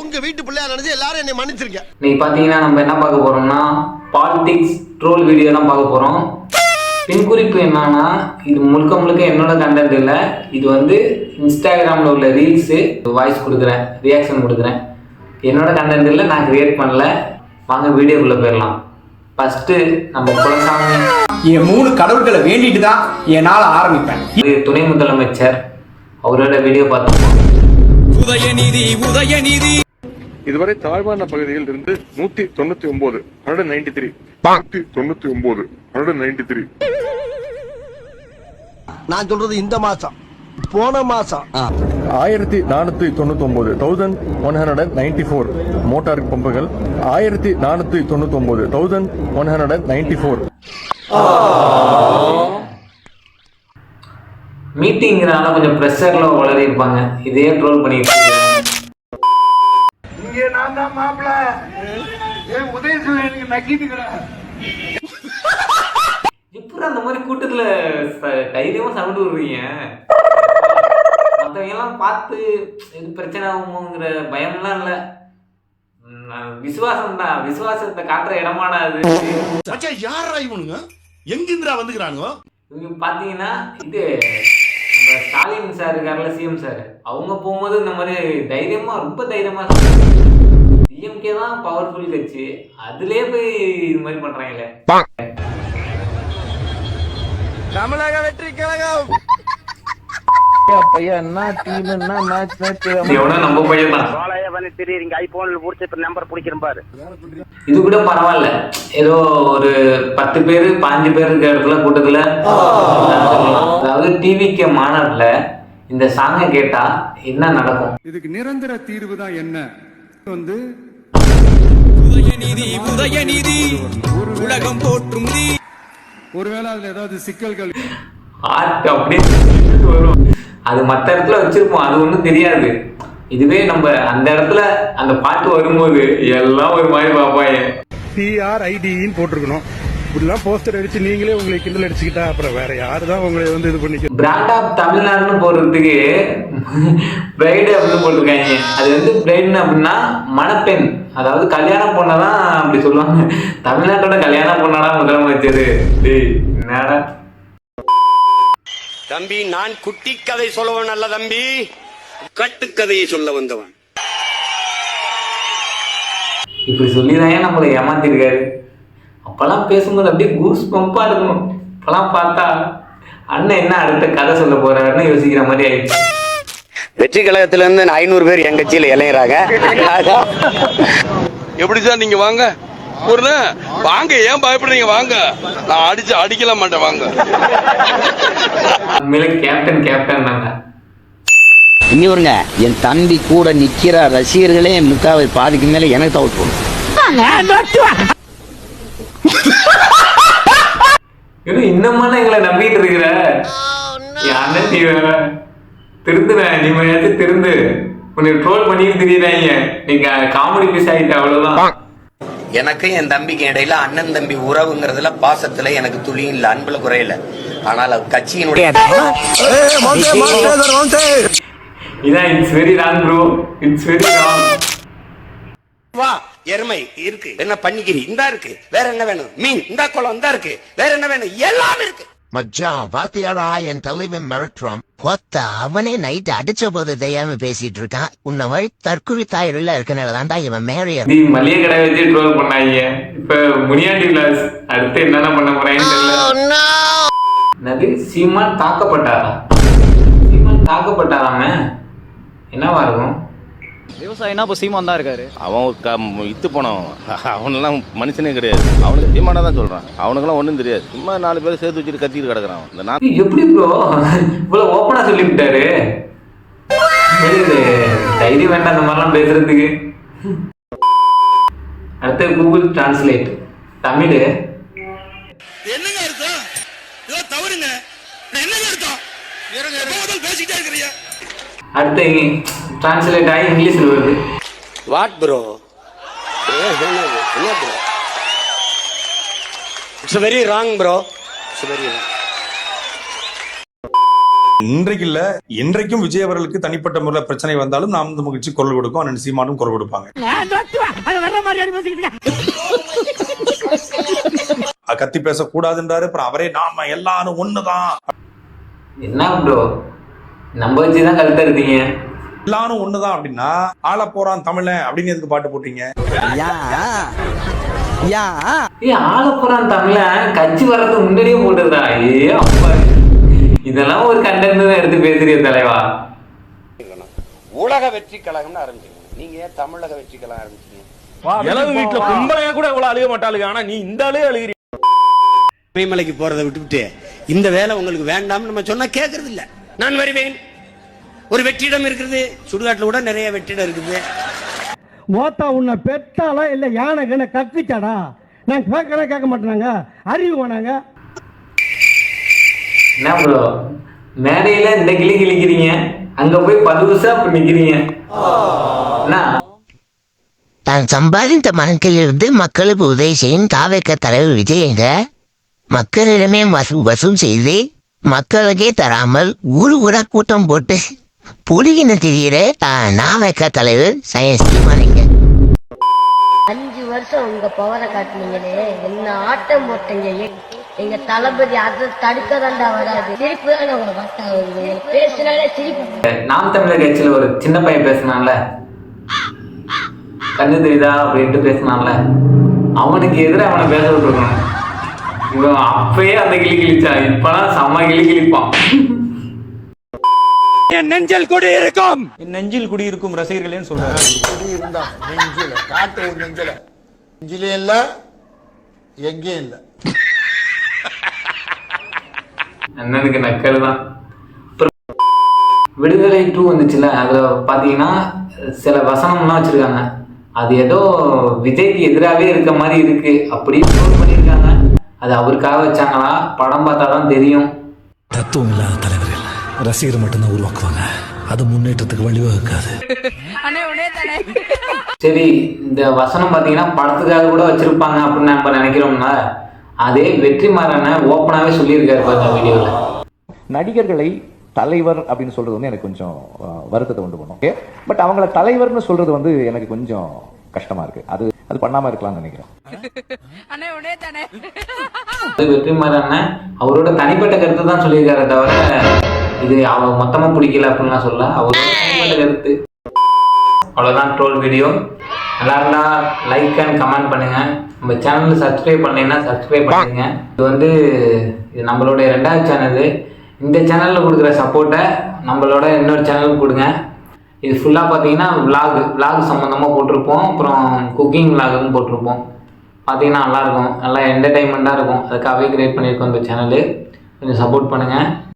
உங்க வீட்டு பிள்ளையா நினைச்சு எல்லாரும் என்னை மன்னிச்சிருங்க. இன்னைக்கு பார்த்தீங்கன்னா நம்ம என்ன பார்க்க போறோம்னா பாலிடிக்ஸ் ட்ரோல் வீடியோ தான் பார்க்க போறோம். பின் குறிப்பு என்னன்னா இது முழுக்க முழுக்க என்னோட கண்டென்ட் இல்லை. இது வந்து இன்ஸ்டாகிராமில் உள்ள ரீல்ஸு வாய்ஸ் கொடுக்குறேன் ரியாக்ஷன் கொடுக்குறேன். என்னோட கண்டென்ட் இல்லை நான் கிரியேட் பண்ணல. வாங்க வீடியோக்குள்ளே போயிடலாம். ஃபஸ்ட்டு நம்ம குலசாமி. என் மூணு கடவுள்களை வேண்டிட்டு தான் என் நாளை ஆரம்பிப்பேன். இது துணை முதலமைச்சர். அவரோட வீடியோ பார்த்தோம் இதுவரை தாழ்வான பகுதியில் இருந்து நூத்தி தொண்ணூத்தி ஒன்பது ஹண்ட்ரட் நைன்டி த்ரீ நூத்தி தொண்ணூத்தி ஒன்பது ஹண்ட்ரட் நைன்டி த்ரீ நான் சொல்றது இந்த மாசம். போன மாசம். ஆயிரத்தி நானூத்தி தொண்ணூத்தி ஒன்பது thousand one hundred and ninety four motor பம்புகள் ஆயிரத்தி நானூத்தி தொண்ணூத்தி ஒன்பது thousand one hundred and ninety four மீட்டிங்கிறனால கொஞ்சம் ப்ரெஷரில் இருப்பாங்க இதே ட்ரோல் பண்ணிட்டு இருக்காங்க எப்படி அந்த மாதிரி கூட்டத்துல ச- தைரியமா சவுண்ட் விடுறீங்க? மற்றவங்க எல்லாம் பார்த்து இது பிரச்சனை ஆகுமோங்கிற பயம்லாம் இல்லை. விசுவாசம் தான் விசுவாசத்தை காட்டுற இடமாடா அது. யாரா இவனுங்க? எங்கிந்திரா வந்துக்கிறானுங்க? இவங்க பார்த்தீங்கன்னா இது நம்ம ஸ்டாலின் சார் இருக்கார்ல சிஎம் சார். அவங்க போகும்போது இந்த மாதிரி தைரியமா ரொம்ப தைரியமா டிஎம்கே தான் பவர்ஃபுல் கட்சி. அதுலயே போய் இது மாதிரி பண்றாங்களே. இது எவனோ நம்ம பையன் தான். சோலைய பண்ணி திரியுறீங்க ஐபோன்ல புடிச்சு இப்ப நம்பர் பிடிக்கிறேன் பாரு இது கூட பரவாயில்ல. ஏதோ ஒரு பத்து பேர் பாஞ்சு பேர் இருக்கிற இடத்துல கூட்டத்துல அதாவது டிவிக்கு மாநாட்டில் இந்த சாங்கை கேட்டா என்ன நடக்கும்? இதுக்கு நிரந்தர தீர்வு தான் என்ன? வந்து ஒருவேளை அதுல ஏதாவது சிக்கல்கள் ஆர்ட் அப்படியே வரும். அது மற்ற இடத்துல வச்சிருப்போம். அது ஒன்றும் தெரியாது. இதுவே நம்ம அந்த இடத்துல அந்த பாட்டு வரும்போது எல்லாம் ஒரு மாதிரி பார்ப்பாங்க. டிஆர்ஐடின்னு போட்டிருக்கணும். இப்படிலாம் போஸ்டர் அடிச்சு நீங்களே உங்களை கிண்டல் அடிச்சுக்கிட்டா அப்புறம் வேற யாரு தான் உங்களை வந்து இது பண்ணிக்க பிராண்ட் ஆஃப் தமிழ்நாடுன்னு போடுறதுக்கு பிரைடு அப்படின்னு போட்டிருக்காங்க. அது வந்து பிரைடுன்னு அப்படின்னா மணப்பெண். அதாவது கல்யாணம் பொண்ணதான் அப்படி சொல்லுவாங்க. தமிழ்நாட்டோட கல்யாண பொண்ணாடா முதலமைச்சர். டேய் என்னடா? தம்பி நான் குட்டி கதை சொல்லவன் அல்ல தம்பி. கட்டுக்கதையை சொல்ல வந்தவன். இப்படி சொல்லிதான் நம்மளை ஏமாத்திருக்காரு. அப்பெல்லாம் பேசும்போது அப்படியே கூஸ் பம்பா இருக்கும் இப்பெல்லாம் பார்த்தா அண்ணன் என்ன அடுத்த கதை சொல்ல போறாருன்னு யோசிக்கிற மாதிரி ஆயிடுச்சு. வெற்றி கழகத்துல இருந்து ஐநூறு பேர் என் கட்சியில இளைஞராங்க எப்படி சார் நீங்க வாங்க? ஒரு வாங்க ஏன் பயப்படுறீங்க? வாங்க. நான் அடிச்சு அடிக்கல மாட்டேன் வாங்க. கேப்டன் கேப்டன் தாங்க. இன்னொருங்க என் தம்பி கூட நிக்கிற ரசிகர்களே முக்காவை பாதிக்கு மேல எனக்கு தவிர்த்து போகணும் இன்னும் இன்னமான எங்களை நம்பிட்டு இருக்கிற? அண்ணன் நீ மேலாச்சும் திருந்து உன்னை ட்ரோல் பண்ணிட்டு திரியுறாங்க நீங்க காமெடி பீஸ் ஆயிட்ட அவ்வளவுதான். எனக்கு என் தம்பிக்கு இடையில அண்ணன் தம்பி உறவுங்கிறதுல பாசத்துல எனக்கு துளியும் இல்ல அன்புல குறையல ஆனால் கட்சியினுடைய இதான் it's very wrong bro it's very wrong வா எருமை இருக்கு. என்ன பண்ணிக்கிறி? இந்தா இருக்கு. வேற என்ன வேணும்? மீன் இந்த குளம் இந்தா இருக்கு. வேற என்ன வேணும்? எல்லாம் இருக்கு. மச்சான் பாத்தியாடா என் தலைவன் மிரட்டுறான் கொத்த அவனே நைட் அடிச்ச போது தெரியாம பேசிட்டு இருக்கான். உன்ன வழி தற்குறி தாயில இருக்கனால தான்டா இவன் மேரிய நீ மளிகை கடை வச்சு ட்ரோல் பண்ணாங்க இப்ப முனியாண்டி விலாஸ் அடுத்து என்னென்ன பண்ண போறாங்கன்னு தெரியல. என்னது? சீமான் தாக்கப்பட்டாரா? சீமான் தாக்கப்பட்டாராம? என்னவா இருக்கும்? விவசாயினா இப்போ சீமான் தான் இருக்காரு. அவன் க- இத்து போனவன் அவனெல்லாம் மனுஷனே கிடையாது. அவனுக்கு தீமானா தான் சொல்றான். அவனுக்கெல்லாம் ஒண்ணும் தெரியாது. சும்மா நாலு பேர் சேர்த்து வச்சுட்டு கத்திட்டு கிடக்குறான். இந்த நான் எப்படி ப்ரோ இவ்வளவு ஓப்பனா சொல்லிவிட்டாரு. தைரியம் வேண்டாம் அந்த மாதிரிலாம் பேசுறதுக்கு. அடுத்து கூகுள் டிரான்ஸ்லேட் தமிழ். என்னங்க அர்த்தம்? இதோ தவறுங்க. என்னங்க அர்த்தம்? பேசிட்டே இருக்கிறீங்க. அடுத்து டிரான்ஸ்லேட் ஆகி இங்கிலீஷ்ல வருது. வாட் ப்ரோ என்ன bro it's very wrong bro it's very இன்றைக்கு இல்ல இன்றைக்கும் விஜய் அவர்களுக்கு தனிப்பட்ட முறையில் பிரச்சனை வந்தாலும் நாம் இந்த மகிழ்ச்சி குரல் கொடுக்கும் அண்ணன் சீமானும் குரல் கொடுப்பாங்க. கத்தி பேசக்கூடாதுன்றாரு அப்புறம் அவரே நாம எல்லாரும் ஒண்ணுதான். என்ன ப்ரோ நம்ம வச்சு தான் கழுத்த இருந்தீங்க எல்லாரும் ஒண்ணுதான் அப்படின்னா ஆள போறான் தமிழன் அப்படின்னு எதுக்கு பாட்டு போட்டீங்க? தமிழ கட்சி வர்றதுக்கு முன்னாடியே போட்டுதா ஏ அப்பா. இதெல்லாம் ஒரு கண்டென்ட் தான் எடுத்து பேசுறிய தலைவா. உலக வெற்றி கழகம்னு ஆரம்பிச்சீங்க நீங்க ஏன் தமிழக வெற்றி கழகம் ஆரம்பிச்சீங்க இளவு வீட்டுல கும்பலையா கூட இவ்வளவு அழுக மாட்டாளுங்க. ஆனா நீ இந்த ஆளே அழுகிறீ. இமயமலைக்கு போறதை விட்டுவிட்டு இந்த வேலை உங்களுக்கு வேண்டாம்னு நம்ம சொன்னா கேட்கறது இல்ல நான் வருவேன். ஒரு வெற்றிடம் இருக்குது. சுடுகாட்டுல கூட நிறைய வெற்றிடம் இருக்குது. மோத்தா உன்னை பெத்தாலா இல்ல யானை கண்ண கத்திச்சாடா நான் கேட்கறேன் கேட்க மாட்டேனாங்க. அறிவு வேணாங்க. என்ன ப்ரோ மேடையில இந்த கிளி கிழிக்கிறீங்க அங்க போய் பதுவுசா அப்படி நிக்கிறீங்க. என்ன? தான் சம்பாதித்த மனத்திலிருந்து மக்களுக்கு உதவி செய்யும் தாவேக்க தலைவர் விஜயங்க மக்களிடமே வசூ வசூல் செய்து மக்களுக்கே தராமல் ஊரு ஊரா கூட்டம் போட்டு புலிகின திரியிற நாவேக்க தலைவர் சயின்ஸ் சீமானிங்க அஞ்சு வருஷம் உங்க பவரை காட்டுனீங்களே என்ன ஆட்டம் போட்டீங்க? எங்க தளபதி அதை தடுக்க தாண்டா வராது. சிரிப்பு தான் உங்களை பார்த்தா பேசினாலே சிரிப்பு. நாம் தமிழர் கட்சியில ஒரு சின்ன பையன் பேசினான்ல. கண்ணு தெரியுதா அப்படின்ட்டு பேசினான்ல. அவனுக்கு எதிராக அவனை பேச விட்டுருக்கணும். இவன் அப்பயே அந்த கிளி கிழிச்சான் இப்பெல்லாம் செம்ம கிளி கிழிப்பான். என் நெஞ்சல் கொடி இருக்கும். என் நெஞ்சில் குடியிருக்கும் ரசிகர்களேன்னு சொல்றாரு. அண்ணனுக்கு நக்கல் தான். விடுதலை டூ வந்துச்சுல அதுல பாத்தீங்கன்னா சில வசனம்லாம் வச்சிருக்காங்க. அது ஏதோ விஜய்க்கு எதிராகவே இருக்க மாதிரி இருக்கு அப்படி ப்ரூவ் பண்ணியிருக்காங்க. அது அவருக்காக வச்சாங்களா? படம் பார்த்தா தான் தெரியும். தத்துவம் இல்லாத தலைவர்கள். ரசிகர் மட்டும்தான் உருவாக்குவாங்க. அது முன்னேற்றத்துக்கு வழிவகுக்காது. சரி இந்த வசனம் பார்த்தீங்கன்னா படத்துக்காக கூட வச்சிருப்பாங்க அப்படின்னு நம்ம நினைக்கிறோம்னா அதே வெற்றிமாறனை ஓப்பனாகவே சொல்லியிருக்காரு பாருங்க வீடியோவில் நடிகர்களை தலைவர் அப்படின்னு சொல்றது வந்து எனக்கு கொஞ்சம் வருத்தத்தை உண்டு பண்ணும். ஓகே பட் அவங்கள தலைவர்னு சொல்றது வந்து எனக்கு கொஞ்சம் கஷ்டமா இருக்கு. அது அது பண்ணாம இருக்கலாம்னு நினைக்கிறேன். வெற்றிமாறன் அவரோட தனிப்பட்ட கருத்து தான் சொல்லியிருக்காரு தவிர இது அவ மொத்தமா பிடிக்கல அப்படின்லாம் சொல்ல அவரோட தனிப்பட்ட கருத்து. அவ்வளோதான் ட்ரோல் வீடியோ நல்லா இருந்தா லைக் அண்ட் கமெண்ட் பண்ணுங்க. நம்ம சேனல் சப்ஸ்கிரைப் பண்ணலைன்னா சப்ஸ்கிரைப் பண்ணுங்க இது வந்து இது நம்மளுடைய ரெண்டாவது சேனல் இந்த சேனலில் கொடுக்குற சப்போர்ட்டை நம்மளோட இன்னொரு சேனலுக்கு கொடுங்க. இது ஃபுல்லாக பார்த்தீங்கன்னா vlog vlog சம்மந்தமாக போட்டிருப்போம். அப்புறம் குக்கிங் விலாகும் போட்டிருப்போம். பார்த்தீங்கன்னா நல்லாயிருக்கும் நல்லா என்டர்டைன்மெண்ட்டாக இருக்கும். அதுக்காகவே கிரியேட் பண்ணியிருக்கோம் இந்த சேனலு கொஞ்சம் சப்போர்ட் பண்ணுங்கள்